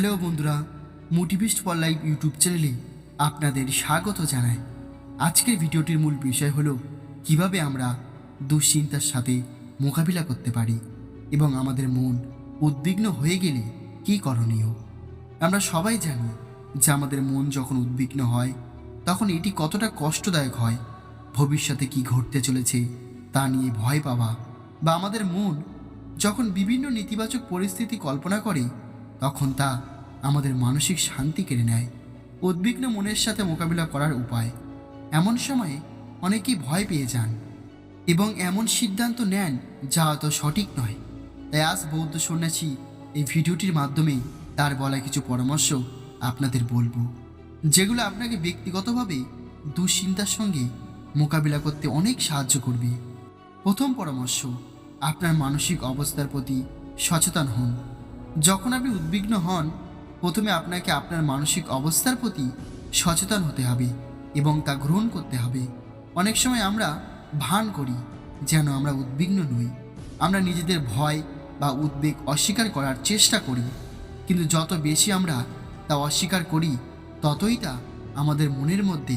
Hello বন্ধুরা মোটিভিস্ট for life YouTube চ্যানেলে আপনাদের স্বাগত জানাই। আজকের ভিডিওটির মূল বিষয় হলো, কীভাবে আমরা দুশ্চিন্তার সাথে মোকাবিলা করতে পারি এবং আমাদের মন উদ্বিগ্ন হয়ে গেলে কী করণীয়? আমরা সবাই জানি যে আমাদের মন যখন উদ্বিগ্ন হয়, তখন এটি কতটা কষ্টদায়ক হয়, ভবিষ্যতে কি ঘটতে চলেছে তা নিয়ে ভয় পাওয়া বা আমাদের মন যখন বিভিন্ন নেতিবাচক পরিস্থিতি কল্পনা করে তখন তা আমাদের মানসিক শান্তি কেড়ে নেয়। উদ্বিগ্ন মনের সাথে মোকাবিলা করার উপায়। এমন সময়ে অনেকেই ভয় পেয়ে যান এবং এমন সিদ্ধান্ত নেন যা অত সঠিক নয়। তাই আজ বৌদ্ধ সন্ন্যাসী এই ভিডিওটির মাধ্যমে তার বলা কিছু পরামর্শ আপনাদের বলব, যেগুলো আপনাকে ব্যক্তিগতভাবে দুশ্চিন্তার সঙ্গে মোকাবিলা করতে অনেক সাহায্য করবে। প্রথম পরামর্শ, আপনার মানসিক অবস্থার প্রতি সচেতন হন। যখন আপনি উদ্বিগ্ন হন, প্রথমে আপনাকে আপনার মানসিক অবস্থার প্রতি সচেতন হতে হবে এবং তা গ্রহণ করতে হবে। অনেক সময় আমরা ভান করি যেন আমরা উদ্বিগ্ন নই। আমরা নিজেদের ভয় বা উদ্বেগ অস্বীকার করার চেষ্টা করি, কিন্তু যত বেশি আমরা তা অস্বীকার করি, ততই তা আমাদের মনের মধ্যে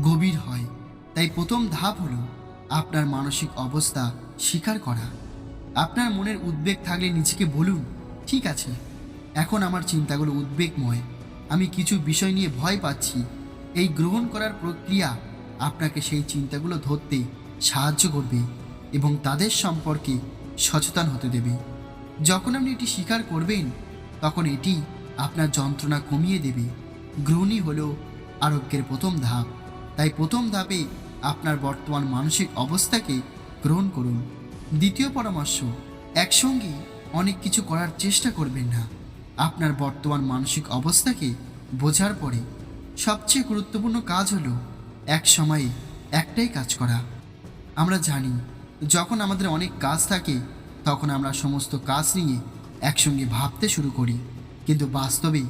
গভীর হয়। তাই প্রথম ধাপ হলো আপনার মানসিক অবস্থা স্বীকার করা। আপনার মনের উদ্বেগ থাকলে নিজেকে বলুন ঠিক আছে। এখন আমার চিন্তাগুলো উদ্বেগময়। আমি কিছু বিষয় নিয়ে ভয় পাচ্ছি। এই গ্রহণ করার প্রক্রিয়া আপনাকে সেই চিন্তাগুলো ধরতে সাহায্য করবে এবং তাদের সম্পর্কে সচেতন হতে দেবে। যখন আপনি এটি স্বীকার করবেন, তখন এটি আপনার যন্ত্রণা কমিয়ে দেবে। গ্রহণই হলো আরোগ্যের প্রথম ধাপ। তাই প্রথম ধাপে আপনার বর্তমান মানসিক অবস্থাকে গ্রহণ করুন। দ্বিতীয় পরামর্শ, একসঙ্গে অনেক কিছু করার চেষ্টা করবেন না। আপনার বর্তমান মানসিক অবস্থাকে বোঝার পরে সবচেয়ে গুরুত্বপূর্ণ কাজ হলো এক সময়ে একটাই কাজ করা। আমরা জানি, যখন আমাদের অনেক কাজ থাকে, তখন আমরা সমস্ত কাজ নিয়ে একসঙ্গে ভাবতে শুরু করি। কিন্তু বাস্তবে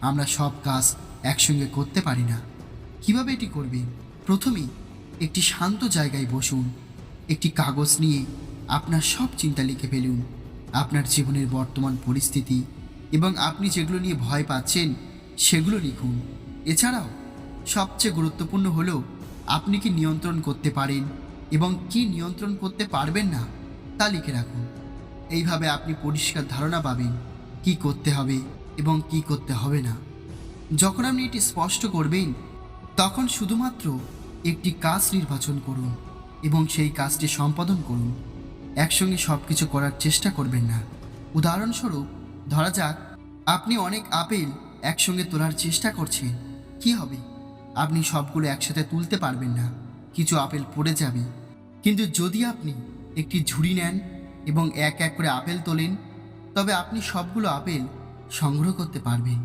আমরা সব কাজ একসঙ্গে করতে পারি না। কীভাবে এটি করবেন প্রথমেই একটি শান্ত জায়গায় বসুন। একটি কাগজ নিয়ে আপনার সব চিন্তা লিখে ফেলুন। আপনার জীবনের বর্তমান পরিস্থিতি এবং আপনি যেগুলো নিয়ে ভয় পাচ্ছেন, সেগুলো লিখুন। এছাড়াও, সবচেয়ে গুরুত্বপূর্ণ হলো, আপনি কি নিয়ন্ত্রণ করতে পারেন এবং কি নিয়ন্ত্রণ করতে পারবেন না, তা লিখে রাখুন। এইভাবে আপনি পরিষ্কার ধারণা পাবেন কি করতে হবে এবং কি করতে হবে না। যখন আপনি এটি স্পষ্ট করবেন, তখন শুধুমাত্র একটি কাজ নির্বাচন করুন এবং সেই কাজটি সম্পাদন করুন। একসঙ্গে সব কিছু করার চেষ্টা করবেন না। উদাহরণস্বরূপ, ধরা যাক, আপনি অনেক আপেল একসঙ্গে তোলার চেষ্টা করছেন। কি হবে? আপনি সবগুলো একসাথে তুলতে পারবেন না। কিছু আপেল পড়ে যাবে। কিন্তু যদি আপনি একটি ঝুড়ি নেন এবং এক এক করে আপেল তোলেন, তবে আপনি সবগুলো আপেল সংগ্রহ করতে পারবেন।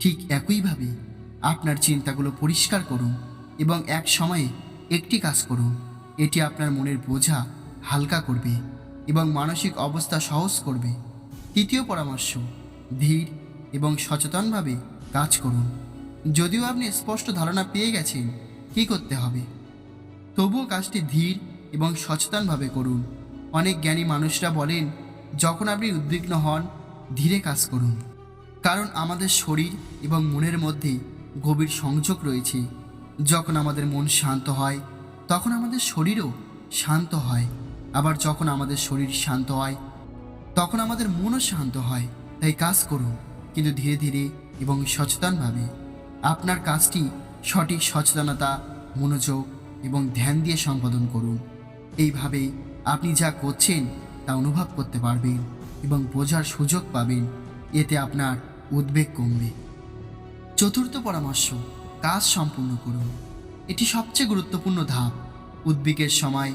ঠিক একইভাবে আপনার চিন্তাগুলো পরিষ্কার করুন এবং এক সময়ে একটি কাজ করুন। এটি আপনার মনের বোঝা হালকা করবে এবং মানসিক অবস্থা সহজ করবে। তৃতীয় পরামর্শ, ধীর এবং সচেতনভাবে কাজ করুন। যদিও আপনি স্পষ্ট ধারণা পেয়ে গেছেন, কী করতে হবে? তবুও কাজটি ধীর এবং সচেতনভাবে করুন। অনেক জ্ঞানী মানুষরা বলেন, যখন আপনি উদ্বিগ্ন হন, ধীরে কাজ করুন। কারণ আমাদের শরীর এবং মনের মধ্যে গভীর সংযোগ রয়েছে। যখন আমাদের মন শান্ত হয়, তখন আমাদের শরীরও শান্ত হয়। আবার যখন আমাদের শরীর শান্ত হয়, তখন আমাদের মনও শান্ত হয়। তাই কাজ করুন। কিন্তু ধীরে ধীরে এবং সচেতনভাবে আপনার কাজটি সঠিক সচেতনতা, মনোযোগ এবং ধ্যান দিয়ে সম্পাদন করুন। এইভাবে আপনি যা করছেন তা অনুভব করতে পারবেন এবং বোঝার সুযোগ পাবেন। এতে আপনার উদ্বেগ কমবে। চতুর্থ পরামর্শ, কাজ সম্পূর্ণ করুন। এটি সবচেয়ে গুরুত্বপূর্ণ ধাপ। উদ্বেগের সময়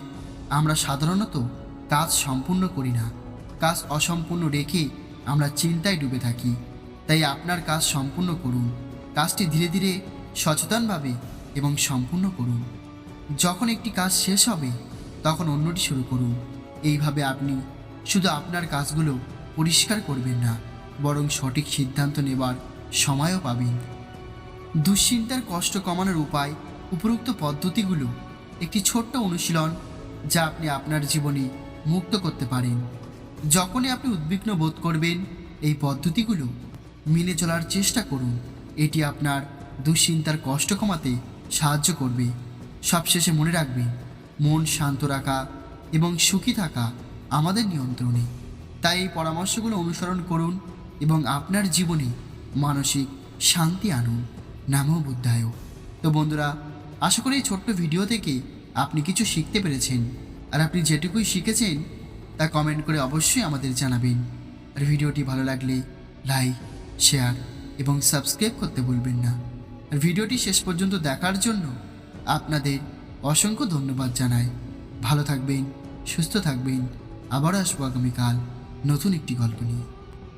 আমরা সাধারণত কাজ সম্পূর্ণ করি না। কাজ অসম্পূর্ণ রেখে আমরা চিন্তায় ডুবে থাকি। তাই আপনার কাজ সম্পূর্ণ করুন। কাজটি ধীরে ধীরে সচেতনভাবে এবং সম্পূর্ণ করুন। যখন একটি কাজ শেষ হবে, তখন অন্যটি শুরু করুন। এইভাবে আপনি শুধু আপনার কাজগুলো পরিষ্কার করবেন না, বরং সঠিক সিদ্ধান্ত নেবার সময়ও পাবেন। দুশ্চিন্তার কষ্ট কমানোর উপায় উপরোক্ত পদ্ধতিগুলো একটি ছোট্ট অনুশীলন যা আপনি আপনার জীবনে মুক্ত করতে পারেন। যখনই আপনি উদ্বিগ্ন বোধ করবেন, এই পদ্ধতিগুলো মেনে চলার চেষ্টা করুন। এটি আপনার দুশ্চিন্তার কষ্ট কমাতে সাহায্য করবে। সবশেষে মনে রাখবেন, মন শান্ত রাখা এবং সুখী থাকা আমাদের নিয়ন্ত্রণে। তাই এই পরামর্শগুলো অনুসরণ করুন এবং আপনার জীবনে মানসিক শান্তি আনুন। নামও বুদ্ধায়। তো বন্ধুরা, আশা করি এই ছোট্ট ভিডিও থেকে আপনি কিছু শিখতে পেরেছেন আর আপনি যেটুকুই শিখেছেন তা কমেন্ট করে অবশ্যই আমাদের জানাবেন। আর ভিডিওটি ভালো লাগলে লাইক শেয়ার এবং সাবস্ক্রাইব করতে ভুলবেন না। আর ভিডিওটি শেষ পর্যন্ত দেখার জন্য আপনাদের অসংখ্য ধন্যবাদ জানাই। ভালো থাকবেন, সুস্থ থাকবেন। আবার আসব আগামীকাল নতুন একটি গল্প নিয়ে।